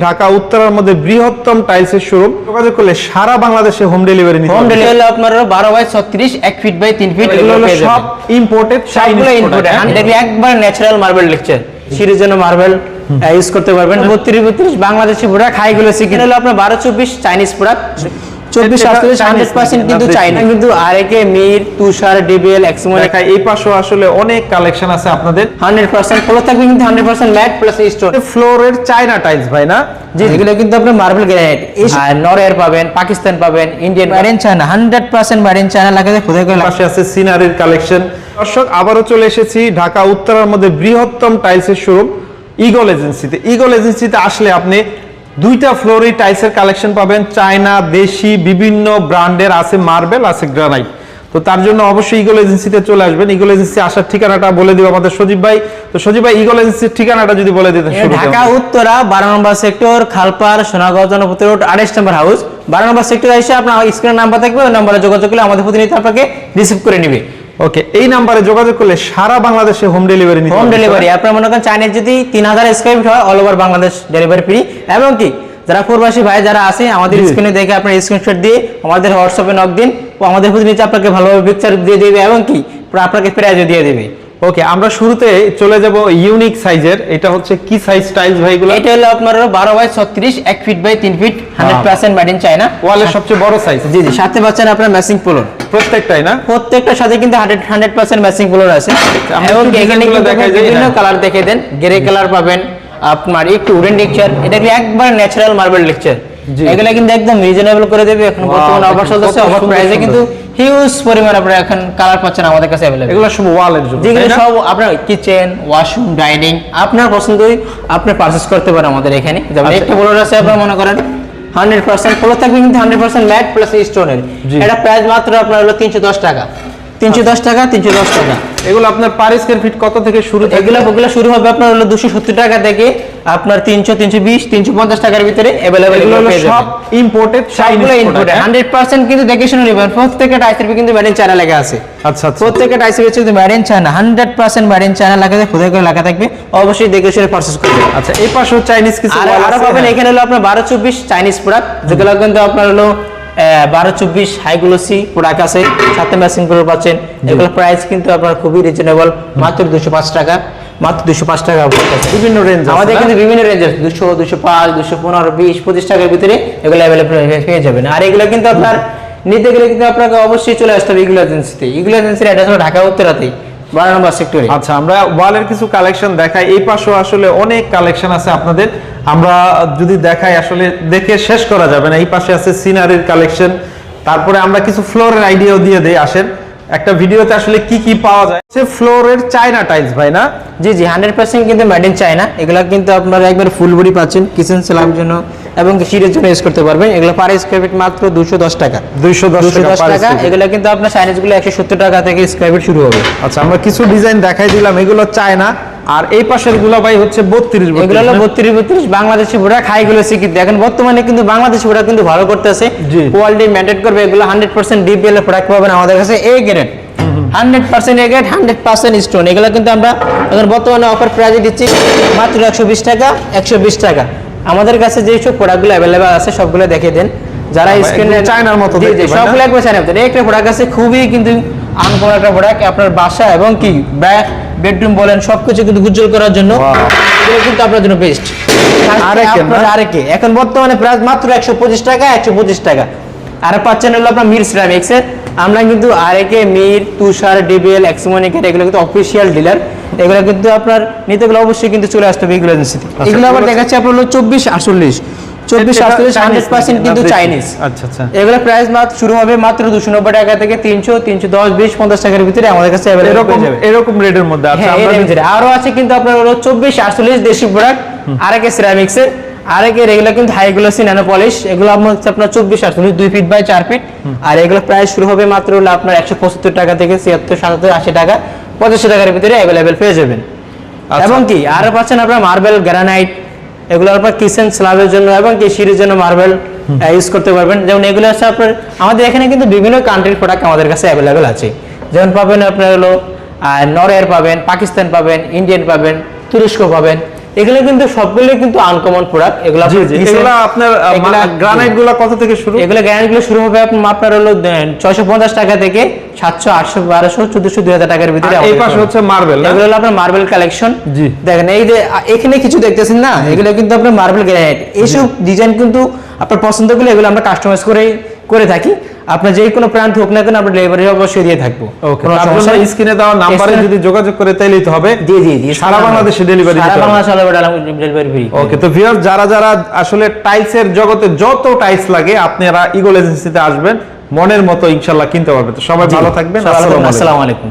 ঢাকা উত্তরার মধ্যে বৃহত্তম টাইলসের শোরুম যোগাযোগ করলে সারা বাংলাদেশে হোম ডেলিভারি নিতে হোম ডেলিভারি হলো আপনার বারো বাই ছত্রিশ এক ফিট বাই 3 ফিট এগুলো হলো সব ইম্পোর্টেড সবগুলো ইনপুট দেখি একবার ন্যাচারাল মার্বেল লিখছে সিরিজ জন্য মার্বেল ইউজ করতে পারবেন। বত্রিশ বত্রিশ বাংলাদেশি প্রোডাক্ট হাইগুলো সিগন্যাল হলো আপনার বারো চব্বিশ চাইনিজ প্রোডাক্ট চব্বিশ আটচল্লিশ হান্ড্রেড পার্সেন্ট কিন্তু চাইনা কিন্তু আরেকে মির তুষার ডিবিএল এক্সমোন দেখায় এই পাশেও আসলে অনেক কালেকশন আছে আপনাদের। হান্ড্রেড পার্সেন্ট ফলো থাকবে কিন্তু hundred percent matt plus stone ফ্লোরের চায়না টাইলস ভাই না? জি এগুলো কিন্তু আপনার মার্বেল গ্রানাইট নরওয়ের পাবেন পাকিস্তান পাবেন Indian marine China hundred percent marine China লাগাতে খোদাই করে পাশে আছে সিনারির কালেকশন দর্শক আবারও চলে এসেছি ঢাকা উত্তরার মধ্যে বৃহত্তম টাইলসের শোরুম ইগল এজেন্সিতে ইগল এজেন্সিতে আসলে আপনি দুইটা ফ্লোরে টাইলসের কালেকশন পাবেন। চায়না দেশি বিভিন্ন ব্র্যান্ডের আছে মার্বেল আছে গ্রানাইট। তো তার জন্য অবশ্যই ইগল এজেন্সিতে চলে আসবেন। ইগল এজেন্সি আসার ঠিকানাটা বলে দিব আমাদের সজীব ভাই। তো সজীব ভাই ইগল এজেন্সির ঠিকানাটা যদি বলে দিতেন ঢাকা উত্তরা বারো নম্বর সেক্টর খালপার সোনাগঞ্জ জনপতি রোড আড়াইশ নম্বর হাউস। বারো নম্বর সেক্টর এসে আপনার স্ক্রিনের নাম্বার থাকবে ওই নাম্বারে যোগাযোগ করলে আমাদের প্রতিনিধি আপনাকে রিসিভ করে নিবে। ওকে এই নাম্বারে যোগাযোগ করলে সারা বাংলাদেশে হোম ডেলিভারি হোম ডেলিভারি আপনার মনে করেন চাইনিজ যদি তিন হাজার স্কোয়ার ফিট হয় all over Bangladesh delivery free এবং কি যারা প্রবাসী ভাই যারা আছে আমাদের স্ক্রিনে দেখে আপনার স্ক্রিনশট দিয়ে আমাদের হোয়াটসঅ্যাপে নক দিন ও আমাদের প্রতিনিধি আপনাকে ভালোভাবে পিকচার দিয়ে দেবে এবং কি আপনাকে প্রাইজও দিয়ে দেবে। ওকে আমরা শুরুতে চলে যাব ইউনিক সাইজের এটা হচ্ছে কি সাইজ টাইলস ভাইগুলো এটা হলো আপনার বারো বাই ছত্রিশ এক ফিট বাই তিন feet hundred percent made in China ওয়ালের সবচেয়ে বড় সাইজ জি জি সাথে পাচ্ছেন আপনার ম্যাচিং পোলন প্রত্যেকটাই না? প্রত্যেকটার সাথে কিন্তু হান্ড্রেড হান্ড্রেড পার্সেন্ট ম্যাচিং পোলর আছে। আমরা এবং এখানে কিন্তু বিভিন্ন। কালার দেখে দেন। গ্রে কালার পাবেন আপনার একটু উডেন টেক্সচার এটা কি একবার ন্যাচারাল মার্বেল টেক্সচার জি। এগুলা কিন্তু একদম রিজনেবল করে দেবে। এখন বর্তমানে অফার চলতেছে অফার প্রাইসে কিন্তু হিউজ পরিমাণ আপনারা এখন কালার পাচ্ছেন আমাদের কাছে অ্যাভেলেবল এগুলো সব ওয়ালের জন্য যেগুলো সব আপনার কিচেন ওয়াশরুম ডাইনিং আপনার পছন্দই আপনি পারচেস করতে পারেন আমাদের এখানে। যেমন আচ্ছা। একটা বড় আছে আপনার মনে করেন হান্ড্রেড পার্সেন্ট ফলো থাকবে কিন্তু হান্ড্রেড পার্সেন্ট ম্যাট প্লাস স্টোনের। এটা প্রাইস মাত্র আপনার হলো তিনশো দশ টাকা তিনশো দশ টাকা তিনশো দশ টাকা। এগুলো আপনার পার স্কয়ার ফিট কত থেকে শুরু এগুলো ওগুলো শুরু হবে আপনার হলো দুশো সত্তর টাকা থেকে আপনার তিনশো তিনশো বিশ তিনশো পঞ্চাশ টাকার ভিতরে অ্যাভেলেবেল সব ইম্পোর্টেড সবগুলো ইনপুট হান্ড্রেড পার্সেন্ট কিন্তু দেখে শুনে নেবেন। প্রত্যেকটা টাইসের কিন্তু ম্যাড চায়না লেখা আছে। আচ্ছা আচ্ছা। প্রত্যেকটা টাইসের হচ্ছে made in China hundred percent made China লেখা খোদাই করে লেখা থাকবে। অবশ্যই দেখে শুনে পারচেস করবেন আচ্ছা এই পাশেও চাইনিজ কিছু আর আরও পাবেন হ্যাঁ। এখানে হলো আপনার বারো চব্বিশ চাইনিজ প্রোডাক্ট যেগুলো কিন্তু আপনার হলো বারো চব্বিশ হাইগুলোসি প্রোডাক্ট আছে। সাথে ম্যাচিং করে পাচ্ছেন। এগুলো প্রাইস কিন্তু আপনার খুবই রিজনেবল মাত্র দুশো পাঁচ টাকা। মাত্র দুশো পাঁচ টাকা বিভিন্ন রেঞ্জ আমাদের কিন্তু বিভিন্ন রেঞ্জ আছে। দুশো দুশো পাঁচ দুশো পনেরো বিশ পঁচিশ টাকার ভিতরে এগুলো অ্যাভেলেবল পেয়ে যাবেন। আর এগুলো কিন্তু আপনার নিতে গেলে কিন্তু আপনাকে অবশ্যই চলে আসতে হবে। ইগুলো এজেন্সিতে ইগুলো এজেন্সির অ্যাড্রেস হলো ঢাকা উত্তরাতেই। 12 নম্বর সেক্টরে আচ্ছা আমরা ওয়ালের কিছু কালেকশন দেখাই। এই পাশেও আসলে অনেক কালেকশন আছে আপনাদের। আমরা যদি দেখাই, আসলে দেখে শেষ করা যাবে না। এই পাশে আছে সিনারির কালেকশন তারপরে আমরা কিছু ফ্লোরের আইডিয়াও দিয়ে দেই, আসেন। একটা ভিডিওতে আসলে কি কি পাওয়া যায়? সে ফ্লোরের চায়না টাইলস ভাই না? জি জি হান্ড্রেড পার্সেন্ট কিন্তু মেড ইন চায়না এগুলো কিন্তু আপনারা একবার ফুল বডি পাচ্ছেন কিচেন সেলাম জন্য এবং সিটের জন্য ইউজ করতে পারবেন। এগুলো পার স্কোয়ার ফিট মাত্র দুশো দশ টাকা। দুইশো দশ দুশো টাকা। এগুলো কিন্তু আপনার চাইনিজগুলো একশো সত্তর টাকা থেকে স্কোয়ার ফিট শুরু হবে। আচ্ছা আমরা কিছু ডিজাইন দেখাই দিলাম। এগুলো চায়না। আর এই পাশেরগুলো ভাই হচ্ছে বত্রিশ এগুলো হলো বত্রিশ বত্রিশ বাংলাদেশি প্রোডাক্ট হাইগুলো শিখিত এখন বর্তমানে কিন্তু বাংলাদেশি প্রোডাক্ট কিন্তু ভালো করতেছে। জি। কোয়ালিটি মেনটেন করবে এগুলো হান্ড্রেড পার্সেন্ট ডিপিএল প্রোডাক্ট পাবেন আমাদের কাছে A grade hundred percent hundred percent stone এগুলো কিন্তু আমরা এখন বর্তমানে অফার প্রাইজে দিচ্ছি মাত্র একশো বিশ টাকা একশো বিশ টাকা। আমাদের কাছে যে সব প্রোডাক্টগুলো অ্যাভেলেবেল আছে সবগুলো দেখে দেন। যারা স্ক্রিনে চায়নার মতো? সবগুলো একবার চায়না মতো। একটা প্রোডাক্ট আছে খুবই কিন্তু আনকমন একটা প্রোডাক্ট আপনার বাসা এবং কি বেডরুম বলেন সবকিছু কিন্তু উজ্জ্বল করার জন্য। এগুলো কিন্তু আপনার জন্য বেস্ট আরেকে এখন বর্তমানে প্রাইস মাত্র একশো পঁচিশ টাকা একশো পঁচিশ টাকা। আর পাচ্ছেন হলো আপনার মির সিরামিক্স এর। আমরা কিন্তু আরেকে মির তুষার ডিবিএল এক্সমনিকের এগুলো কিন্তু অফিসিয়াল ডিলার এগুলো কিন্তু আপনার নিতে গেলে অবশ্যই কিন্তু চলে আসতে হবে এগুলো এজেন্সিতে এগুলো আবার দেখাচ্ছে আপনার হলো চব্বিশ আটচল্লিশ। চব্বিশ এটা আটচল্লিশ হান্ড্রেড পার্সেন্ট কিন্তু চাইনিজ আচ্ছা আচ্ছা। এগুলো প্রাইস মাত্র শুরু হবে মাত্র দুশো নব্বই টাকা থেকে তিনশো তিনশো দশ বিশ পঞ্চাশ টাকার ভিতরে আমাদের কাছে এরকম এরকম রেটের মধ্যে। এর আমরা ভিতরে। আরও আছে কিন্তু আপনার হলো চব্বিশ আটচল্লিশ দেশি প্রোডাক্ট আরেকে সিরামিক্স এর এগুলো কিন্তু হাই গ্লোসি ন্যানো পলিশ এগুলো আপনার চব্বিশ আটচল্লিশ দুই ফিট বাই চার ফিট আর এগুলো প্রাইস শুরু হবে মাত্র হলো আপনার একশো পঁচাত্তর টাকা থেকে ছিয়াত্তর সাতাত্তর আশি টাকা পঁচাশি টাকার ভিতরে অ্যাভেলেবেল পেয়ে যাবেন। আচ্ছা। এবং কি আরও পাচ্ছেন আপনার মার্বেল গ্রানাইট এগুলো আপনার কিচেন স্ল্যাবের জন্য এবং কি সিঁড়ির জন্য মার্বেল ইউজ করতে পারবেন। যেমন এগুলো হচ্ছে আপনার আমাদের এখানে কিন্তু বিভিন্ন কান্ট্রির প্রোডাক্ট আমাদের কাছে অ্যাভেলেবেল আছে। যেমন পাবেন আপনার হলো নরওয়ের পাবেন পাকিস্তান পাবেন ইন্ডিয়ান পাবেন তুরস্ক পাবেন। এগুলো কিন্তু সবগুলো কিন্তু আনকমন প্রোডাক্ট এগুলো এগুলা আপনার গ্রানাইটগুলা কত থেকে শুরু? এগুলো গ্যারান্টি গুলো শুরু হবে আপনার হলো ছয়শো পঞ্চাশ টাকা থেকে সাতশো আটশো বারোশো চোদ্দশো দুই হাজার টাকার ভিতরে এই পাশে হচ্ছে মার্বেল এগুলো হলো আপনার মার্বেল কালেকশন জি। দেখেন এই যে এখানে কিছু দেখতেছেন না? এগুলো কিন্তু আপনার মার্বেল গ্রানাইট এইসব ডিজাইন কিন্তু আপনার পছন্দ করলে এগুলো আমরা কাস্টমাইজ করে করে থাকি। আপনার যে কোনো প্রান্ত হোক না কেন আমরা ডেলিভারি অবশ্যই দিয়ে থাকব। নেই। স্ক্রিনে দেওয়া নাম্বারে যদি যোগাযোগ করে তাইলেই তো হবে। জি জি জি সারা বাংলাদেশে ডেলিভারি সারা বাংলাদেশে ডেলিভারি ফ্রি ওকে তো ভিউয়ার যারা যারা আসলে টাইলসের জগতে যত টাইলস লাগে আপনারা ইগল এজেন্সিতে আসবেন। মনের মতো ইনশাআল্লাহ কিনতে পারবেন। তো সবাই ভালো থাকবেন। আসসালামু আলাইকুম।